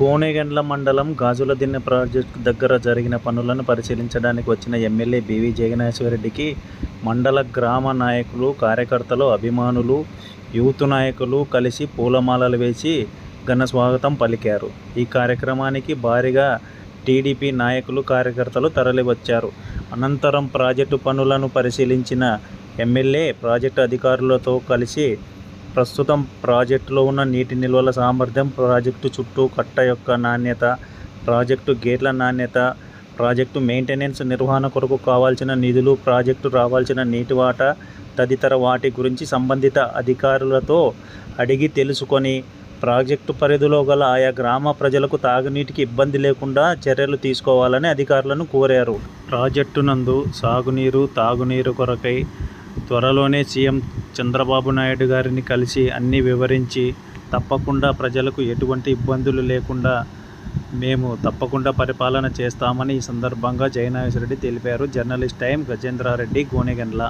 కోనేగండ్ల మండలం గాజుల దిన్నె ప్రాజెక్టు దగ్గర జరిగిన పనులను పరిశీలించడానికి వచ్చిన ఎమ్మెల్యే బివి జగనేశ్వరరెడ్డికి మండల గ్రామ నాయకులు కార్యకర్తలు అభిమానులు యూత్ నాయకులు కలిసి పూలమాలలు వేసి ఘన స్వాగతం పలికారు. ఈ కార్యక్రమానికి భారీగా టీడీపీ నాయకులు కార్యకర్తలు తరలివచ్చారు. అనంతరం ప్రాజెక్టు పనులను పరిశీలించిన ఎమ్మెల్యే ప్రాజెక్టు అధికారులతో కలిసి ప్రస్తుతం ప్రాజెక్టులో ఉన్న నీటి నిల్వల సామర్థ్యం ప్రాజెక్టు చుట్టూ కట్ట యొక్క నాణ్యత ప్రాజెక్టు గేట్ల నాణ్యత ప్రాజెక్టు మెయింటెనెన్స్ నిర్వహణ కొరకు కావాల్సిన నిధులు ప్రాజెక్టు రావాల్సిన నీటి వాటా తదితర వాటి గురించి సంబంధిత అధికారులతో అడిగి తెలుసుకొని ప్రాజెక్టు పరిధిలో గల ఆయా గ్రామ ప్రజలకు తాగునీటికి ఇబ్బంది లేకుండా చర్యలు తీసుకోవాలని అధికారులను కోరారు. ప్రాజెక్టు నందు సాగునీరు తాగునీరు కొరకై త్వరలోనే సీఎం చంద్రబాబు నాయుడు గారిని కలిసి అన్నీ వివరించి తప్పకుండా ప్రజలకు ఎటువంటి ఇబ్బందులు లేకుండా మేము తప్పకుండా పరిపాలన చేస్తామని ఈ సందర్భంగా జయనాగేశ్వరరెడ్డి తెలిపారు. Journalist time Gajendra Reddy Gonegandla.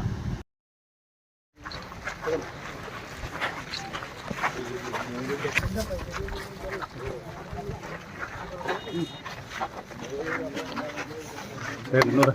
నూరా.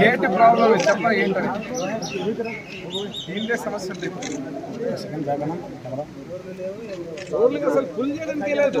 ఏంటి ప్రాబ్లం చెప్ప ఏంటని ఏంటి సమస్య ఉంది అసలు ఫుల్ చేయడానికి లేదు.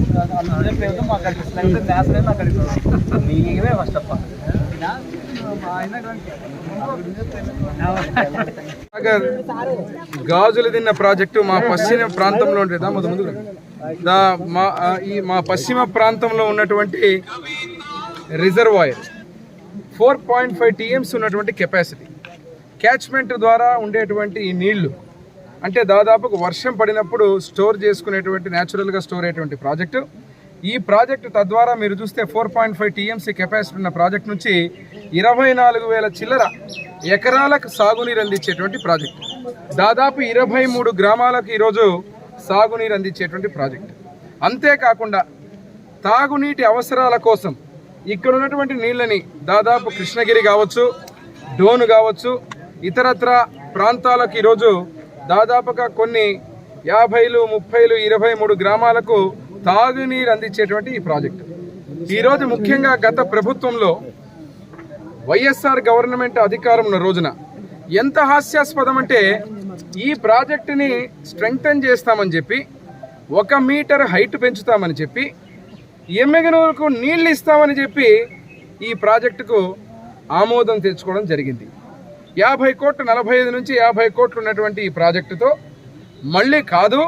గాజులు తిన్న ప్రాజెక్టు మా పశ్చిమ ప్రాంతంలో ఉండేదా? ముందు ముందు దా మా ఈ మా పశ్చిమ ప్రాంతంలో ఉన్నటువంటి reservoir. Four point five TMC ఉన్నటువంటి కెపాసిటీ క్యాచ్మెంట్ ద్వారా ఉండేటువంటి ఈ నీళ్ళు. అంటే దాదాపుకు వర్షం పడినప్పుడు స్టోర్ చేసుకునేటువంటి న్యాచురల్గా స్టోర్ అయ్యేటువంటి ప్రాజెక్టు. ఈ ప్రాజెక్టు తద్వారా మీరు చూస్తే four point five TMC capacity ఉన్న ప్రాజెక్ట్ నుంచి ఇరవై నాలుగు వేల చిల్లర ఎకరాలకు సాగునీరు అందించేటువంటి ప్రాజెక్టు. దాదాపు ఇరవై మూడు గ్రామాలకు ఈరోజు సాగునీరు అందించేటువంటి ప్రాజెక్టు. అంతేకాకుండా తాగునీటి అవసరాల కోసం ఇక్కడ ఉన్నటువంటి నీళ్ళని దాదాపు కృష్ణగిరి కావచ్చు డోను కావచ్చు ఇతరత్ర ప్రాంతాలకు ఈరోజు దాదాపుగా కొన్ని యాభైలు ముప్పైలు ఇరవై మూడు గ్రామాలకు తాగునీరు అందించేటువంటి ఈ ప్రాజెక్టు. ఈరోజు ముఖ్యంగా గత ప్రభుత్వంలో వైఎస్ఆర్ గవర్నమెంట్ అధికారం ఉన్న రోజున ఎంత హాస్యాస్పదం అంటే ఈ ప్రాజెక్టుని స్ట్రెంగ్తన్ చేస్తామని చెప్పి ఒక మీటర్ హైట్ పెంచుతామని చెప్పి ఎమ్మెగనూరుకు నీళ్ళు ఇస్తామని చెప్పి ఈ ప్రాజెక్టుకు ఆమోదం తెచ్చుకోవడం జరిగింది. యాభై కోట్లు నలభై ఐదు నుంచి యాభై కోట్లు ఉన్నటువంటి ఈ ప్రాజెక్టుతో మళ్ళీ కాదు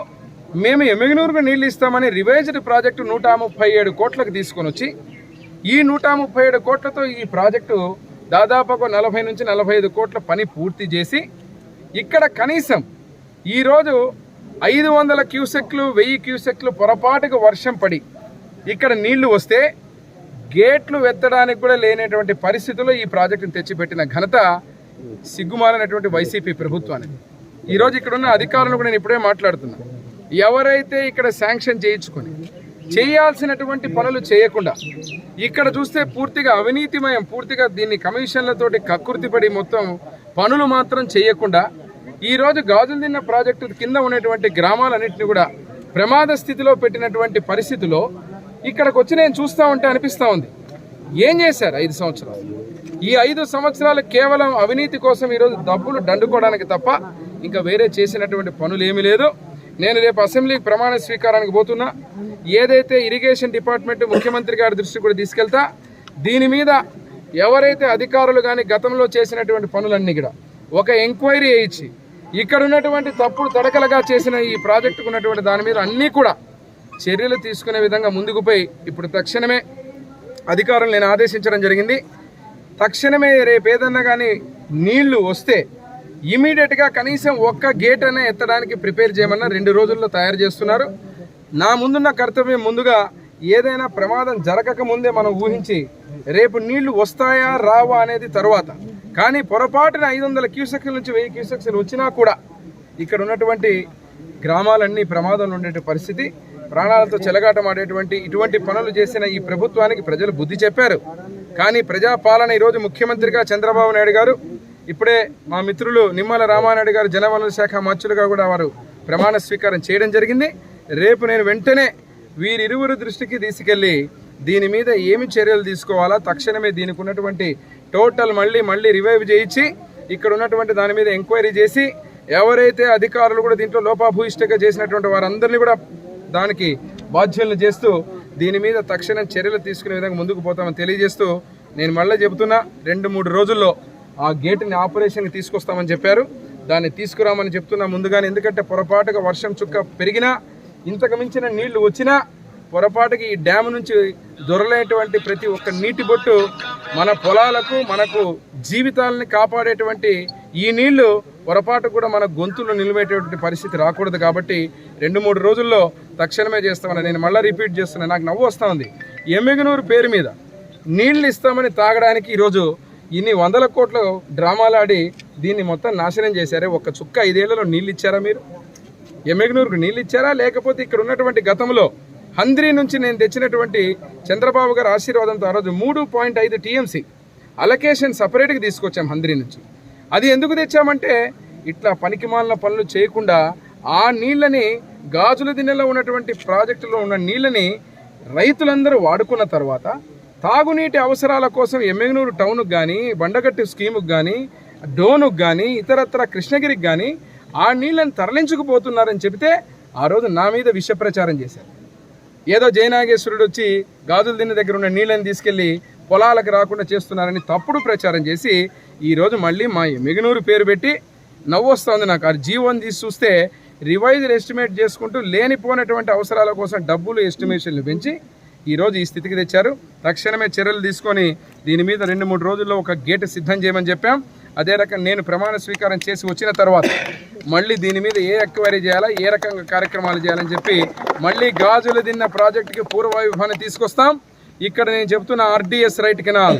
మేము ఎమ్మెగనూరుకు నీళ్ళు ఇస్తామని రివైజ్డ్ ప్రాజెక్టు నూట ముప్పై ఏడు కోట్లకు తీసుకొని వచ్చి ఈ నూట ముప్పై ఏడు కోట్లతో ఈ ప్రాజెక్టు దాదాపు నలభై నుంచి నలభై ఐదు కోట్ల పని పూర్తి చేసి ఇక్కడ కనీసం ఈరోజు ఐదు వందల క్యూసెక్లు వెయ్యి క్యూసెక్లు పొరపాటుకు వర్షం పడి ఇక్కడ నీళ్ళు వస్తే గేట్లు ఎత్తడానికి కూడా లేనటువంటి పరిస్థితుల్లో ఈ ప్రాజెక్టును తెచ్చిపెట్టిన ఘనత సిగ్గుమాలైనటువంటి వైసీపీ ప్రభుత్వానికి. ఈరోజు ఇక్కడున్న అధికారులను కూడా నేను ఇప్పుడే మాట్లాడుతున్నా. ఎవరైతే ఇక్కడ శాంక్షన్ చేయించుకొని చేయాల్సినటువంటి పనులు చేయకుండా ఇక్కడ చూస్తే పూర్తిగా అవినీతిమయం పూర్తిగా దీన్ని కమిషన్లతోటి కక్కుర్తిపడి మొత్తం పనులు మాత్రం చేయకుండా ఈరోజు గాజులు తిన్న ప్రాజెక్టు కింద ఉన్నటువంటి గ్రామాలన్నింటినీ కూడా ప్రమాద స్థితిలో పెట్టినటువంటి పరిస్థితిలో ఇక్కడికి వచ్చి నేను చూస్తూ ఉంటే అనిపిస్తూ ఉంది. ఏం చేశారు ఐదు సంవత్సరాలు? ఈ ఐదు సంవత్సరాలు కేవలం అవినీతి కోసం ఈరోజు డబ్బులు దండుకోవడానికి తప్ప ఇంకా వేరే చేసినటువంటి పనులు ఏమీ లేదు. నేను రేపు అసెంబ్లీకి ప్రమాణ స్వీకారానికి పోతున్నా. ఏదైతే ఇరిగేషన్ డిపార్ట్మెంట్ ముఖ్యమంత్రి గారి దృష్టికి కూడా తీసుకెళ్తా దీని మీద ఎవరైతే అధికారులు కానీ గతంలో చేసినటువంటి పనులన్నీ కూడా ఒక ఎంక్వైరీ వేయించి ఇక్కడ ఉన్నటువంటి తప్పుడు తడకలుగా చేసిన ఈ ప్రాజెక్టుకు ఉన్నటువంటి దాని మీద అన్నీ కూడా చర్యలు తీసుకునే విధంగా ముందుకు పోయి ఇప్పుడు తక్షణమే అధికారులు నేను ఆదేశించడం జరిగింది. తక్షణమే రేపు ఏదన్నా కానీ నీళ్ళు వస్తే ఇమీడియట్గా కనీసం ఒక్క గేట్ అనే ఎత్తడానికి ప్రిపేర్ చేయమన్నా రెండు రోజుల్లో తయారు చేస్తున్నారు. నా ముందున్న కర్తవ్యం ముందుగా ఏదైనా ప్రమాదం జరగక ముందే మనం ఊహించి రేపు నీళ్ళు వస్తాయా రావా అనేది తర్వాత. కానీ పొరపాటున ఐదు వందల క్యూసెక్ల నుంచి వెయ్యి క్యూసెక్స్లు వచ్చినా కూడా ఇక్కడ ఉన్నటువంటి గ్రామాలన్నీ ప్రమాదంలో ఉండే పరిస్థితి. ప్రాణాలతో చెలగాటమాడేటువంటి ఇటువంటి పనులు చేసిన ఈ ప్రభుత్వానికి ప్రజలు బుద్ధి చెప్పారు. కానీ ప్రజాపాలన ఈరోజు ముఖ్యమంత్రిగా చంద్రబాబు నాయుడు గారు ఇప్పుడే మా మిత్రులు నిమ్మల రామానాయుడు గారు జలవనరుల శాఖ మంత్రులుగా కూడా వారు ప్రమాణ స్వీకారం చేయడం జరిగింది. రేపు నేను వెంటనే వీరిరువురు దృష్టికి తీసుకెళ్ళి దీని మీద ఏమి చర్యలు తీసుకోవాలా తక్షణమే దీనికి ఉన్నటువంటి టోటల్ మళ్ళీ మళ్ళీ రివైవ్ చేయించి ఇక్కడ ఉన్నటువంటి దాని మీద ఎంక్వైరీ చేసి ఎవరైతే అధికారులు కూడా దీంట్లో లోపాభూయిష్టంగా చేసినటువంటి వారందరినీ కూడా దానికి బాధ్యులను చేస్తూ దీని మీద తక్షణం చర్యలు తీసుకునే విధంగా ముందుకు పోతామని తెలియజేస్తూ నేను మళ్ళీ చెబుతున్నా రెండు మూడు రోజుల్లో ఆ గేటుని ఆపరేషన్కి తీసుకొస్తామని చెప్పారు. దాన్ని తీసుకురామని చెప్తున్నా ముందుగానే ఎందుకంటే పొరపాటుగా వర్షం చుక్క పెరిగినా ఇంతకు మించిన నీళ్ళు వచ్చినా పొరపాటుకి ఈ డ్యామ్ నుంచి దొరలేటువంటి ప్రతి ఒక్క నీటి బొట్టు మన పొలాలకు మనకు జీవితాలని కాపాడేటువంటి ఈ నీళ్ళు పొరపాటు కూడా మన గొంతులు నిలివేటటువంటి పరిస్థితి రాకూడదు కాబట్టి రెండు మూడు రోజుల్లో తక్షణమే చేస్తామని నేను మళ్ళీ రిపీట్ చేస్తున్నా. నాకు నవ్వు వస్తూ ఉంది. ఎమ్మిగనూరు పేరు మీద నీళ్ళు ఇస్తామని తాగడానికి ఈరోజు ఇన్ని వందల కోట్లు డ్రామాలు ఆడి దీన్ని మొత్తం నాశనం చేశారే. ఒక్క చుక్క ఐదేళ్ళలో నీళ్ళు ఇచ్చారా మీరు? ఎమ్మెగనూరుకు నీళ్ళు ఇచ్చారా? లేకపోతే ఇక్కడ ఉన్నటువంటి గతంలో హంద్రి నుంచి నేను తెచ్చినటువంటి చంద్రబాబు గారి ఆశీర్వాదంతో ఆ రోజు మూడు పాయింట్ ఐదు టీఎంసీ అలొకేషన్ సపరేట్గా తీసుకొచ్చాం హంద్రి నుంచి. అది ఎందుకు తెచ్చామంటే ఇట్లా పనికిమాలిన పనులు చేయకుండా ఆ నీళ్ళని గాజుల దిన్నెలో ఉన్నటువంటి ప్రాజెక్టులో ఉన్న నీళ్ళని రైతులందరూ వాడుకున్న తర్వాత తాగునీటి అవసరాల కోసం ఎమ్మెగనూరు టౌన్కి కానీ బండగట్టు స్కీముకి కానీ డోనుకు కానీ ఇతరత్ర కృష్ణగిరికి కానీ ఆ నీళ్ళని తరలించుకుపోతున్నారని చెబితే ఆ రోజు నా మీద విష ప్రచారం చేశారు. ఏదో జయనాగేశ్వరుడు వచ్చి గాజుల దిన్నె దగ్గర ఉన్న నీళ్ళని తీసుకెళ్ళి పొలాలకు రాకుండా చేస్తున్నారని తప్పుడు ప్రచారం చేసి ఈరోజు మళ్ళీ మా మిగనూరు పేరు పెట్టి నవ్వు వస్తుంది నాకు. ఆ జీవోని తీసి చూస్తే రివైజ్డ్ ఎస్టిమేట్ చేసుకుంటూ లేనిపోయినటువంటి అవసరాల కోసం డబ్బులు ఎస్టిమేషన్లు పెంచి ఈరోజు ఈ స్థితికి తెచ్చారు. తక్షణమే చర్యలు తీసుకొని దీని మీద రెండు మూడు రోజుల్లో ఒక గేటు సిద్ధం చేయమని చెప్పాం. అదే రకం నేను ప్రమాణ స్వీకారం చేసి వచ్చిన తర్వాత మళ్ళీ దీని మీద ఏ ఎక్వైరీ చేయాలా ఏ రకంగా కార్యక్రమాలు చేయాలని చెప్పి మళ్ళీ గాజులు దిన్న ప్రాజెక్టుకి పూర్వవైభవాన్ని తీసుకొస్తాం. ఇక్కడ నేను చెప్తున్న ఆర్డీఎస్ రైట్ కెనాల్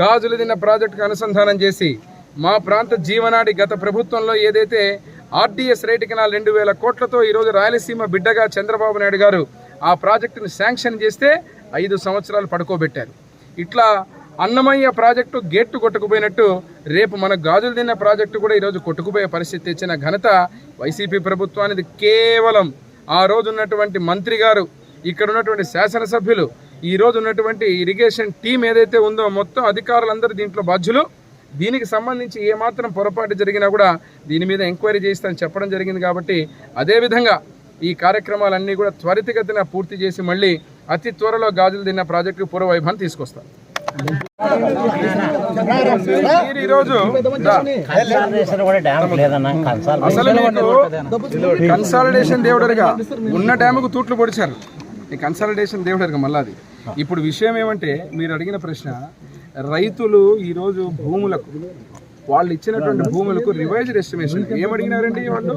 గాజులు దిన్న ప్రాజెక్టుకు అనుసంధానం చేసి మా ప్రాంత జీవనాడి గత ప్రభుత్వంలో ఏదైతే ఆర్డీఎస్ రైట్ కెనాల్ రెండు వేల కోట్లతో ఈరోజు రాయలసీమ బిడ్డగా చంద్రబాబు నాయుడు గారు ఆ ప్రాజెక్టును శాంక్షన్ చేస్తే ఐదు సంవత్సరాలు పడుకోబెట్టారు. ఇట్లా అన్నమయ్య ప్రాజెక్టు గేట్టు కొట్టుకుపోయినట్టు రేపు మన గాజులు తిన్న ప్రాజెక్టు కూడా ఈరోజు కొట్టుకుపోయే పరిస్థితి తెచ్చిన ఘనత వైసీపీ ప్రభుత్వానికి కేవలం ఆ రోజు ఉన్నటువంటి మంత్రి గారు ఇక్కడ ఉన్నటువంటి శాసనసభ్యులు ఈరోజు ఉన్నటువంటి ఇరిగేషన్ టీం ఏదైతే ఉందో మొత్తం అధికారులందరూ దీంట్లో బాధ్యులు. దీనికి సంబంధించి ఏమాత్రం పొరపాటు జరిగినా కూడా దీని మీద ఎంక్వైరీ చేస్తానని చెప్పడం జరిగింది కాబట్టి అదేవిధంగా ఈ కార్యక్రమాలన్నీ కూడా త్వరితగతిన పూర్తి చేసి మళ్ళీ అతి త్వరలో గాజులు తిన్న ప్రాజెక్టు తీసుకొస్తాం. ఈరోజు డ్యామ్ లేదన్నా కన్సల్ అసలు మీకు కన్సాలిడేషన్ దేవుడరుగా ఉన్న డ్యాముకు తూట్లు పొడిచారు. ఈ కన్సాలిడేషన్ దేవుడరుగా మళ్ళీ అది. ఇప్పుడు విషయం ఏమంటే మీరు అడిగిన ప్రశ్న రైతులు ఈరోజు భూములకు వాళ్ళు ఇచ్చినటువంటి భూములకు రివైజ్డ్ ఎస్టిమేషన్ ఏమడిగినారండి వాళ్ళు?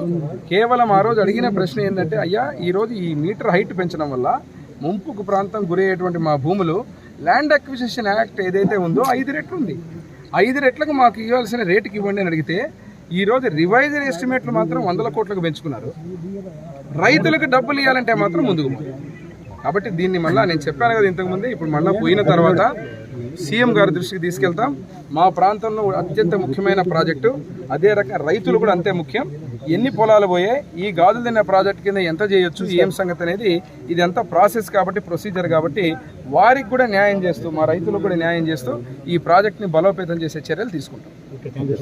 కేవలం ఆ రోజు అడిగిన ప్రశ్న ఏంటంటే అయ్యా ఈరోజు ఈ మీటర్ హైట్ పెంచడం వల్ల ముంపుకు ప్రాంతం గురయ్యేటువంటి మా భూములు ల్యాండ్ అక్విజిషన్ యాక్ట్ ఏదైతే ఉందో ఐదు రెట్లు ఉంది. ఐదు రెట్లకు మాకు ఇవ్వాల్సిన రేటుకి ఇవ్వండి అని అడిగితే ఈ రోజు ఎస్టిమేట్లు మాత్రం వందల కోట్లకు పెంచుకున్నారు. రైతులకు డబ్బులు ఇవ్వాలంటే మాత్రం ముందుకు కాబట్టి దీన్ని మళ్ళీ నేను చెప్పాను కదా ఇంతకుముందే ఇప్పుడు మళ్ళీ పోయిన తర్వాత సీఎం గారి దృష్టికి తీసుకెళ్తాం. మా ప్రాంతంలో అత్యంత ముఖ్యమైన ప్రాజెక్టు. అదే రకంగా రైతులు కూడా అంతే ముఖ్యం. ఎన్ని పొలాలు పోయాయి ఈ గాజులు తిన్న ప్రాజెక్ట్ కింద ఎంత చేయొచ్చు ఏం సంగతి అనేది ఇదంతా ప్రాసెస్ కాబట్టి ప్రొసీజర్ కాబట్టి వారికి కూడా న్యాయం చేస్తూ మా రైతులకు కూడా న్యాయం చేస్తూ ఈ ప్రాజెక్ట్ని బలోపేతం చేసే చర్యలు తీసుకుంటాం. Thank you